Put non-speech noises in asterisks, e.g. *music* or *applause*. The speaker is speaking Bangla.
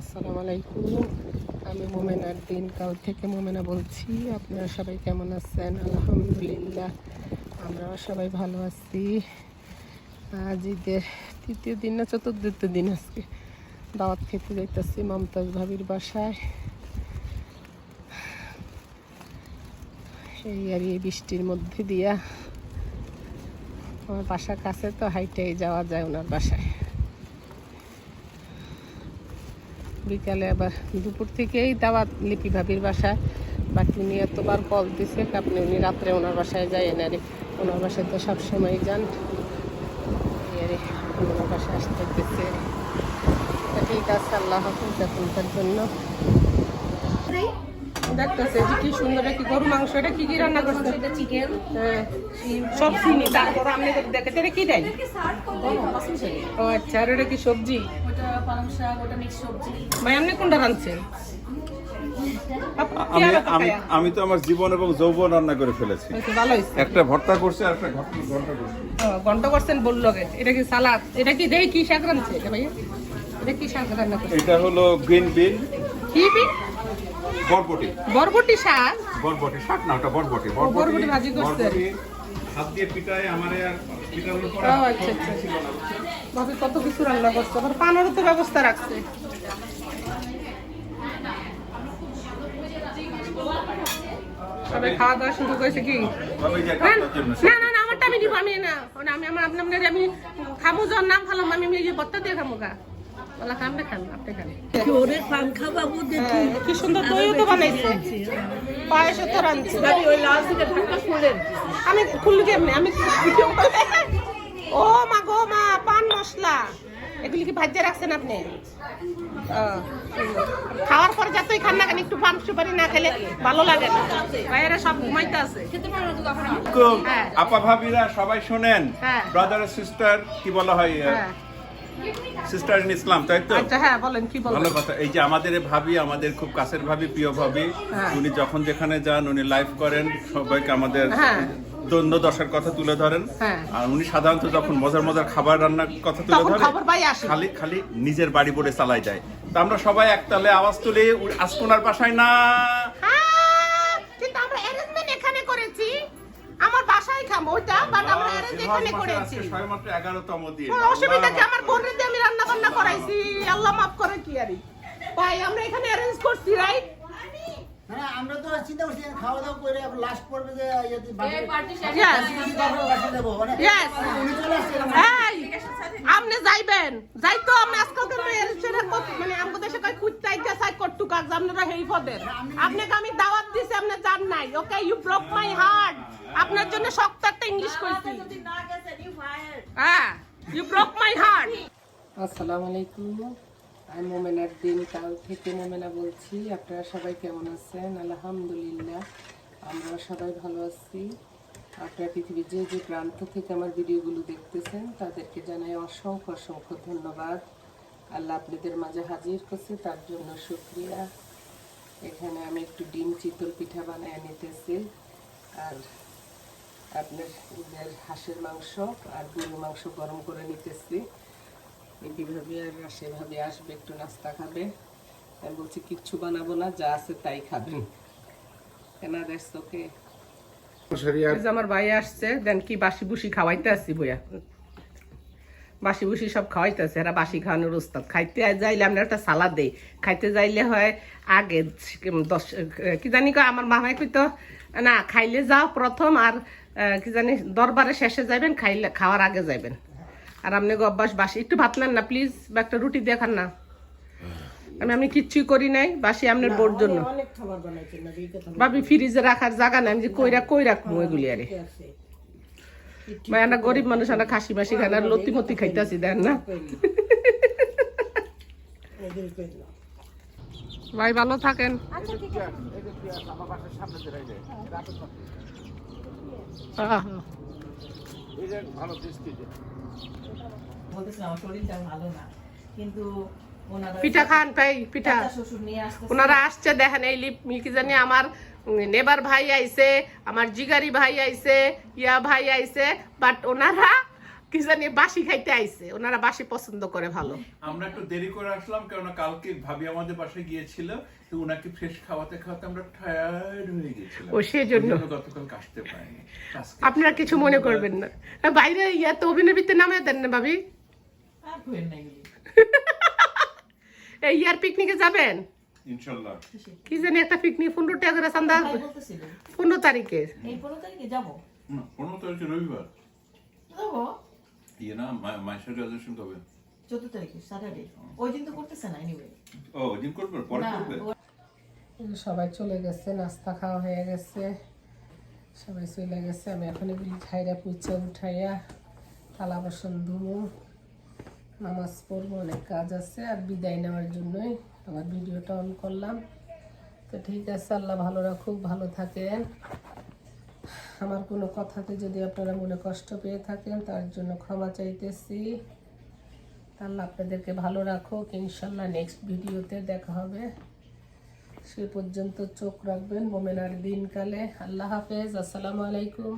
আসসালামু আলাইকুম। আমি মোমেনার দিনকাল থেকে মোমেনা বলছি। আপনারা সবাই কেমন আছেন? আলহামদুলিল্লাহ, আমরাও সবাই ভালো আছি। আজ ঈদের তৃতীয় দিন না, চতুর্থ দিন আজকে। দাওয়াত খেতে যাইতেছি মমতাজ ভাবির বাসায়। এই আর এই বৃষ্টির মধ্যে দিয়া। আমার বাসা কাছে তো হাইটাই যাওয়া যায় ওনার বাসায়। বিকালে আবার দুপুর থেকেই দাওয়াত লিপি ভাবির বাসায়। বাকি উনি এতবার কল দিছে আপনি উনি রাত্রে ওনার বাসায় যায় না রে ওনার বাসায় তো সবসময় যান। আরে ওনার বাসায় আসতে দিচ্ছে ঠিক আছে আল্লাহ হাফিজ এখনকার জন্য। দেখতেছে যে কি সুন্দর কি গরু মাংস এটা কি কি রান্না করছে? এটা চিকেন হ্যাঁ। সব চিনি তারপর আপনি দেখে এটা কি দেয়? ও আচ্ছা আর এটা কি সবজি? ওটা পালং শাক ওটা মিক্স সবজি। ভাই আপনি কোনটা রাঁধছেন? আমি আমি তো আমার জীবন এবং যৌবন রান্না করে ফেলেছি। ভালো একটা ভর্তা করছে আর একটা ঘণ্টা করছে। ঘন্ট করছেন বলল এটা কি সালাদ? এটা কি দেই কি শাক রাঁধছে? এটা ভাইয়া? এটা কি শাক রান্না করছে? এটা হলো গ্রিন বিন কি বি বরবটি। বরবটি শাক? বরবটি শাক না ওটা বরবটি। বরবটি ভাজি করছে। বরবটি হাত দিয়ে পিটায় আমারে আর পিটানোর পরে ও আচ্ছা আচ্ছা ভাবি কত কিছু রান্না করছে। আবার পানেরও তো ব্যবস্থা রাখছে। সবাই খাওয়া দাওয়া শুরু করেছে কি? না না না না, আমারটা আমি দিব আমি না আমি আমার আপনার আমি খামো জন নাম খালাম আমি আমি এই যে বত্তা দিয়ে খামো গা। হ্যাঁ, কি সুন্দর দইও তো বানাইছে। পায়েসও তো রাঁধছে। ওই লাল থেকে ঢাকা আমি খুললি কেমনে আমি ও মা গো মা পান মশলা। এগুলি কি ভাজ্যে রাখছেন আপনি? খাওয়ার পর যতই খান না কেন একটু পান সুপারি না খেলে ভালো লাগে না। বাইরে সব ঘুমাইতে আছে। হ্যাঁ। আপা ভাবিরা সবাই শোনেন। হ্যাঁ। ব্রাদার সিস্টার কি বলা হয় হ্যাঁ। সিস্টার ইন ইসলাম তাই তো আচ্ছা হ্যাঁ বলেন কি ভালো কথা এই যে আমাদের ভাবি আমাদের খুব কাছের ভাবি প্রিয় ভাবি হ্যাঁ। উনি যখন যেখানে যান উনি লাইভ করেন সবাইকে আমাদের হ্যাঁ। দৈন্য দশার কথা তুলে ধরেন হ্যাঁ। আর উনি সাধারণত যখন মজার মজার খাবার রান্নার কথা তুলে ধরেন খালি খালি নিজের বাড়ি বলে চালাই যায় তা আমরা সবাই একতালে আওয়াজ তুলে আজকুনার বাসায় না ওইটা বাট আমরা অ্যারেঞ্জ এখানে করেছি। সবেমাত্র এগারোতম দিন। অসুবিধা কি? আমার বোনের দিয়ে আমি রান্না বান্না করাইছি। আল্লাহ করে কি আরি ভাই আমরা এখানে অ্যারেঞ্জ করছি রাইট হ্যাঁ আমরা তো চিন্তা করছি খাওয়া দাওয়া করে লাস্ট পর্বে যে ইয়েতে বাড়ি- পার্টি ইয়েস বাড়ি বাড়ি দেবো মানে ইয়েস উনি চলে আসছে এই আপনি যাইবেন। যাই তো আমি আজকাল মানে দেশে আইতে চাই কট্টু কাজ আপনারা হেই পদের আপনাকে আমি দাওয়াত দিছি আপনি জান নাই। Okay you broke my heart আপনার জন্য শক্ত একটা ইংলিশ কইছি। হ্যাঁ ইউ ব্রোক মাই হার্ট আসসালামু আলাইকুম আমি মোমেনার দিন কাল থেকে মোমেনা বলছি। আপনারা সবাই কেমন আছেন? আলহামদুলিল্লাহ আমরা সবাই ভালো আছি। আপনারা পৃথিবীর যে যে প্রান্ত থেকে আমার ভিডিওগুলো দেখতেছেন তাদেরকে জানাই অসংখ্য অসংখ্য ধন্যবাদ। আল্লাহ আপনাদের মাঝে হাজির করছে তার জন্য শুক্রিয়া। এখানে আমি একটু ডিম চিতল পিঠা বানায় নিতেছি। আর আপনার ঈদের হাঁসের মাংস আর গরুর মাংস গরম করে নিতেছি। এভাবে আর সেভাবে আসবে একটু নাস্তা খাবে। আমি বলছি কিচ্ছু বানাবো না যা আছে তাই খাবেন। কেন দেখছ কে আমার ভাই আসছে দেন কি বাসি বুসি খাওয়াইতে আসছি বইয়া। বাসি বুসি সব খাওয়াইতেছে এরা বাসি খাওয়ানোর উস্তাদ খাইতে যাইলে আমরা একটা সালাদ দেই। খাইতে যাইলে হয় আগে দশ কি জানি কয় আমার মামাই কইতো না খাইলে যাও প্রথম আর কি জানি দরবারে শেষে যাবেন খাইলে খাওয়ার আগে যাবেন আর আপনি অভ্যাস বাসি একটু ভাত নেন না প্লিজ বা একটা রুটি দেখান না। আমি আমি কিচ্ছুই করি নাই বাসি আপনার বোর জন্য। ভাবি ফ্রিজে রাখার জায়গা নাই আমি যে কইরা কই রাখব এগুলি আরে। আমরা গরিব মানুষ, আমরা খাসি মাসি খাই না লতি মতি খাইতেছি, দেন না। ভাই, ভালো থাকেন। পিঠা খান, ভাই, পিঠা। ওনারা আসছে, দেখেন, এই লিপ কি জানি আমার নেবার ভাই আইছে আমার জিগারি ভাই আইছে ইয়া ভাই আইছে বাট ওনারা কি জানি বাসি খাইতে আইছে ওনারা বাসি পছন্দ করে ভালো। আমরা একটু দেরি করে আসলাম কেননা কালকে ভাবি আমাদের বাসায় গিয়েছিল তো ওনাকে ফ্রেশ খাওয়াতে খাওয়াতে আমরা টায়ার্ড হয়ে গেছিলাম ও, সেজন্য। জন্য গতকাল আসতে পারিনি। আপনারা কিছু মনে করবেন না। বাইরে ইয়া তো অভিনয় নামে দেন না ভাবি? আর না *laughs* এই ইয়ার পিকনিকে যাবেন? ইনশাল্লাহ। কি জানি একটা পিকনিক পনেরো টাকা করে চান্দা ভাই বলতেছিল পনেরো তারিখে। এই পনেরো তারিখে যাব? হুম, পনেরো তারিখে রবিবার। যাব? ইয়ে না মা- মাইশার গ্রাজুয়েশন কবে? চোদ্দ তারিখে স্যাটারডে ওই দিন তো করতেছে না এনিওয়ে ও ওদিন করবে পরে করবে। সবাই চলে গেছে নাস্তা খাওয়া হয়ে গেছে। সবাই চলে গেছে আমি এখন এগুলি ঠাইরা পুচা উঠাইয়া থালা বাসন ধুমো নামাজ পড়ব অনেক কাজ আছে আর বিদায় নেওয়ার জন্যই। আমার ভিডিওটা অন করলাম। তো ঠিক আছে, আল্লাহ ভালো রাখুক, ভালো থাকেন। আমার কোনো কথাতে যদি আপনারা মনে কষ্ট পেয়ে থাকেন, তার জন্য ক্ষমা চাইতেছি। আল্লাহ আপনাদেরকে ভালো রাখুক। ইনশাল্লাহ নেক্সট ভিডিওতে দেখা হবে। সে পর্যন্ত চোখ রাখবেন মোমেনার দিনকালে। আল্লাহ হাফেজ, আসসালামু আলাইকুম।